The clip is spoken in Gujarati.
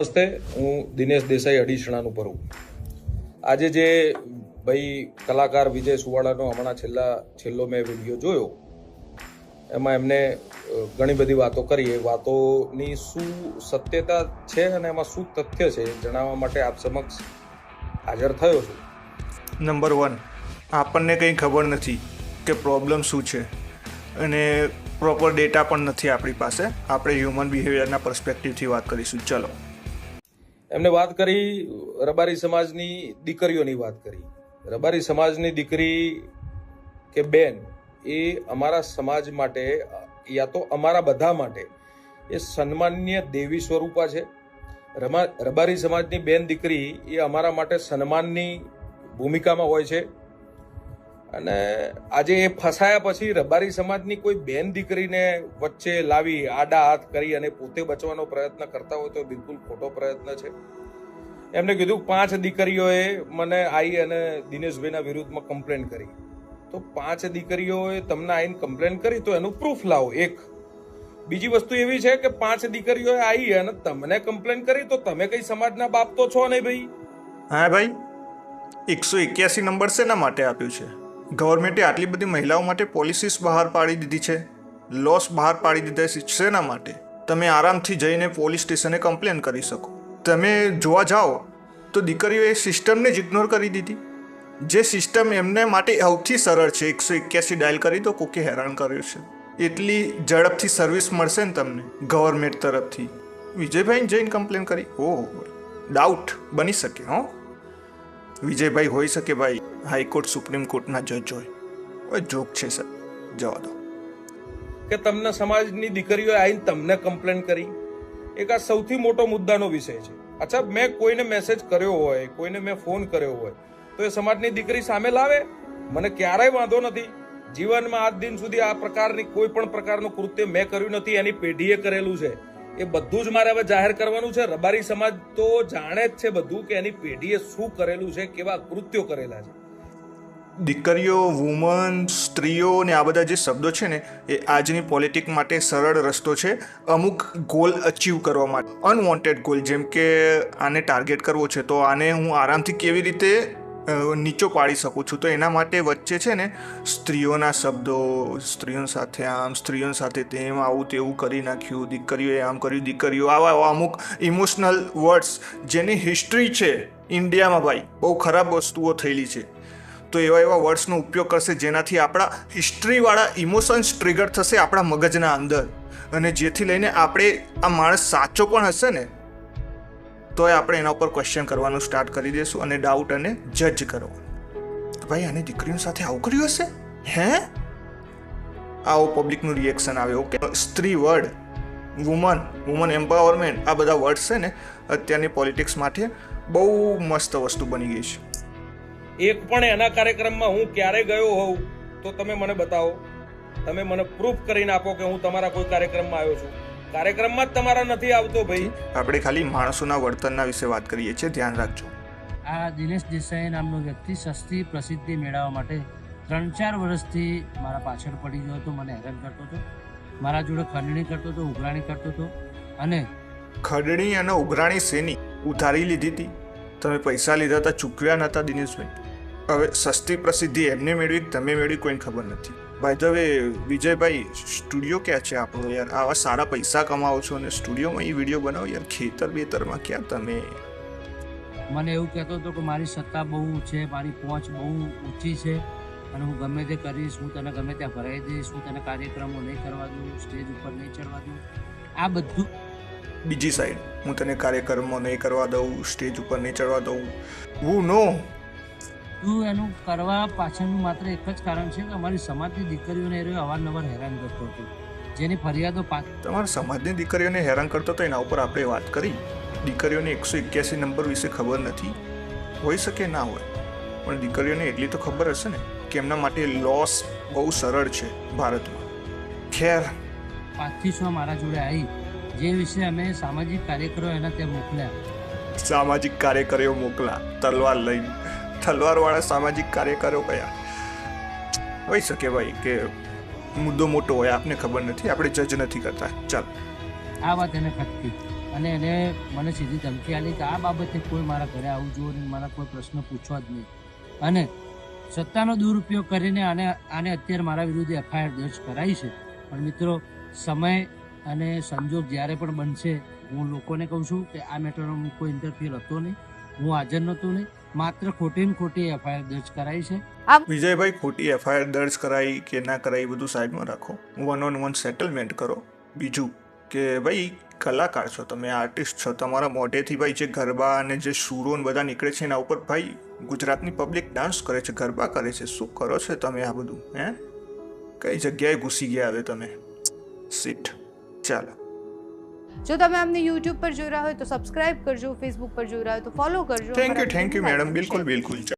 નમસ્તે, હું દિનેશ દેસાઈ અડીસણાનું ભરું આજે જે ભાઈ કલાકાર વિજય સુવાળાનો હમણાં છેલ્લા, છેલ્લો મેં વીડિયો જોયો, એમાં એમને ઘણી બધી વાતો કરી. એ વાતોની શું સત્યતા છે અને એમાં શું તથ્ય છે જણાવવા માટે આપ સમક્ષ હાજર થયો છું. નંબર વન, આપણને કંઈ ખબર નથી કે પ્રોબ્લેમ શું છે અને પ્રોપર ડેટા પણ નથી આપણી પાસે. આપણે હ્યુમન બિહેવિયરના પર્સપેક્ટિવથી વાત કરીશું. ચલો. એમને વાત કરી, રબારી સમાજની દીકરીઓની વાત કરી. રબારી સમાજની દીકરી કે બેન, એ અમારા સમાજ માટે, યા તો અમારા બધા માટે, એ સન્માનીય દેવી સ્વરૂપા છે. રમા, રબારી સમાજની બેન દીકરી એ અમારા માટે સન્માનની ભૂમિકામાં હોય છે. અને આજે એ ફસાયા પછી રબારી સમાજની કોઈ બેન દીકરીને વચ્ચે લાવી આડા હાથ કરી અને પોતે બચવાનો પ્રયત્ન કરતા હોય તો બિલકુલ ખોટો પ્રયત્ન છે. એમને કીધું, પાંચ દીકરીઓએ મને આવી અને દિનેશભાઈના વિરુદ્ધમાં કમ્પ્લેન કરી. તો પાંચ દીકરીઓએ તમને આવીને કમ્પ્લેન કરી તો એનું પ્રૂફ લાવો, એક. બીજી વસ્તુ એવી છે કે પાંચ દીકરીઓએ આવી અને તમને કમ્પ્લેન કરી તો તમે કઈ સમાજના બાપ તો છો નહીં ભાઈ? હા ભાઈ, એકસો એક્યાસી નંબર શેના માટે આપ્યું છે? ગવર્મેન્ટે આટલી બધી મહિલાઓ માટે પોલિસીસ બહાર પાડી દીધી છે? લોસ બહાર પાડી દીધા છે શેના માટે? તમે આરામથી જઈને પોલીસ સ્ટેશને કમ્પ્લેન કરી શકો. તમે જોવા જાઓ, તો દીકરીઓએ સિસ્ટમને જ ઇગ્નોર કરી દીધી. જે સિસ્ટમ એમને માટે સૌથી સરળ છે, એકસો એક્યાસી ડાયલ કરી તો કોકે હેરાન કર્યું છે. એટલી ઝડપથી સર્વિસ મળશે ને તમને, ગવર્મેન્ટ તરફથી. વિજયભાઈને જઈને કમ્પ્લેન કરી. ઓહ ડાઉટ બની શકે, હો. વિજયભાઈ હોઈ શકે ભાઈ, હાઈકોર્ટ, સુપ્રીમ કોર્ટના જજ હોય. ઓય જોક છે, સર. જવા દો. કે તમને સમાજની દીકરીઓએ આવીને તમને કમ્પ્લેન કરી? એક આ સૌથી મોટો મુદ્દાનો વિષય છે. અચ્છા, મેં કોઈને મેસેજ કર્યો હોય, કોઈને મેં ફોન કર્યો હોય, તો એ સમાજની દીકરી સામે લાવે? મને ક્યારેય વાંધો નથી. જીવનમાં આજ દિન સુધી આ પ્રકારની કોઈ પણ પ્રકારનું કૃત્ય મેં કર્યું નથી, એની પેઢીએ કરેલું છે. એ બધું જ મારે હવે જાહેર કરવાનું છે. રબારી સમાજ તો જાણે જ છે બધું કે એની પેઢીએ શું કરેલું છે, કેવા કૃત્યો કરેલા છે. દીકરીઓ વુમન સ્ત્રીઓ ને આ બધા જે શબ્દો છે ને, એ આજની પોલિટિક માટે સરળ રસ્તો છે. અમુક ગોલ અચીવ કરવા માટે. અનવોન્ટેડ ગોલ જેમ કે આને ટાર્ગેટ કરવો છે, તો આને હું આરામથી કેવી રીતે નીચો પાડી શકું છું. તો એના માટે વચ્ચે છે ને સ્ત્રીઓના શબ્દો સ્ત્રીઓ સાથે આમ સ્ત્રીઓ સાથે તેમ, આવું તેવું કરી નાખ્યું, દીકરીઓએ આમ કર્યું, દીકરીઓ, આવા અમુક ઇમોશનલ વર્ડ્સ જેની હિસ્ટ્રી છે ઇન્ડિયામાં ભાઈ, બહુ ખરાબ વસ્તુઓ થયેલી છે. તો એવા એવા વર્ડ્સનો ઉપયોગ કરશે જેનાથી આપણા હિસ્ટ્રીવાળા ઇમોશન્સ ટ્રિગર થશે આપણા મગજના અંદર. અને જેથી લઈને આપણે આ માણસ સાચો પણ હશે ને તોય આપણે એના ઉપર ક્વેશ્ચન કરવાનું સ્ટાર્ટ કરી દઈશું અને ડાઉટ અને જજ કરવાનું. ભાઈ, આની દીકરીઓ સાથે આવું કર્યું હશે? હે? આવો પબ્લિકનું રિએક્શન આવે ઓકે સ્ત્રી વર્ડ વુમન વુમન એમ્પાવરમેન્ટ આ બધા વર્ડ્સ છે ને, અત્યારની પોલિટિક્સ માટે બહુ મસ્ત વસ્તુ બની ગઈ છે. એક પણ એના કાર્યક્રમમાં હું ક્યારે ગયો હોઉં, તો તમે મને બતાવો. તમે મને પ્રૂફ કરીને આપો કે હું તમારા કોઈ કાર્યક્રમમાં આવ્યો છું. કાર્યક્રમમાં જ તમારા નથી આવતો ભાઈ. આપણે ખાલી માણસોના વર્તનના વિશે વાત કરીએ છીએ ધ્યાન રાખજો. આ દિનેશ દેસાઈ નામનો વ્યક્તિ સસ્તી પ્રસિદ્ધિ મેળવવા માટે ત્રણ ચાર વર્ષથી મારા પાછળ પડી ગયો હતો મને હેરાન કરતો હતો. મારા જોડે ખંડણી કરતો હતો ઉઘરાણી કરતો હતો અને ખડણી અને ઉઘરાણી શેની? ઉધારી લીધી હતી. તમે પૈસા લીધા હતા ચૂકવ્યા નહોતા દિનેશભાઈ. હવે સસ્તી પ્રસિદ્ધિ એમને મેળવી તમે મેળવી કોઈને ખબર નથી. ભાઈ તો હવે વિજયભાઈ સ્ટુડિયો ક્યાં છે આપણો યાર? આવા સારા પૈસા કમાવો છો અને સ્ટુડિયોમાં એ વીડિયો બનાવો યાર? ખેતર બેતરમાં ક્યાં તમે? મને એવું કહેતો હતો કે મારી સત્તા બહુ છે મારી પહોંચ બહુ ઊંચી છે અને હું ગમે તે કરીશ હું તને ગમે ત્યાં ભરાઈ દઈશ હું તને કાર્યક્રમો નહીં કરવા દઉં સ્ટેજ ઉપર નહીં ચડવા દઉં. આ બધું બીજી સાઈડ હું તને કાર્યક્રમો નહીં કરવા દઉં સ્ટેજ ઉપર નહીં ચડવા દઉં. હું નો તું એનું કરવા પાછળનું માત્ર એક જ કારણ છે કે અમારી સમાજની દીકરીઓને એ અવારનવાર હેરાન કરતો હતો. જેની ફરિયાદો તમારા સમાજની દીકરીઓને હેરાન કરતો તો એના ઉપર આપણે વાત કરી. દીકરીઓને એકસો એક્યાસી નંબર વિશે ખબર નથી. હોઈ શકે ના હોય. પણ દીકરીઓને એટલી તો ખબર હશે ને કે એમના માટે લોસ બહુ સરળ છે ભારતમાં. ખેર. પાંચથી છ મારા જોડે આવી જે વિશે અમે સામાજિક કાર્યકરો એના ત્યાં મોકલ્યા. સામાજિક કાર્યકરો મોકલા. તલવાર લઈને. તલવારવાળા સામાજિક કાર્યકરો કયા? હોઈ શકે ભાઈ કે મુદ્દો મોટો હોય, આપને ખબર નથી, આપણે જજ નથી કરતા. ચાલ. આ વાત એને ખટકી. અને એને મને સીધી ધમકી આપી કે આ બાબતે કોઈ મારા ઘરે આવવું જોવો નહીં, મારા કોઈ પ્રશ્ન પૂછવા જ નહીં. અને સત્તાનો દુરુપયોગ કરીને આને આને અત્યારે મારા વિરુદ્ધ એફઆઈઆર દર્જ કરાઈ છે. પણ મિત્રો, સમય અને સંજોગ જ્યારે પણ બનશે, હું લોકોને કહું છું કે આ મેટરમાં કોઈ ઇન્ટરફિયર હતો નહીં. હું હાજર નહોતો નહીં માત્ર ખોટી ને ખોટી એફઆઈઆર દર્જ કરાઈ છે. વિજયભાઈ ખોટી એફઆઈઆર દર્જ કરાઈ કે ના કરાઈ એ બધું સાઈડમાં રાખો. વન ઓન વન સેટલમેન્ટ કરો. બીજું કે ભાઈ કલાકાર છો તમે આર્ટિસ્ટ છો તમારા મોઢેથી ભાઈ જે ગરબા અને જે સૂરો બધા નીકળે છે એના ઉપર ભાઈ ગુજરાતની પબ્લિક ડાન્સ કરે છે ગરબા કરે છે. શું કરો છો તમે આ બધું હે? કઈ જગ્યાએ ઘૂસી ગયા હવે તમે? સીટ ચાલો. જો તમે અમને યુટ્યુબ પર જોઈ રહ્યા હોય તો સબસ્ક્રાઇબ કરજો ફેસબુક પર જોઈ રહ્યા હોય તો ફોલો કરજો. Thank you thank you madam બિલકુલ બિલકુલ.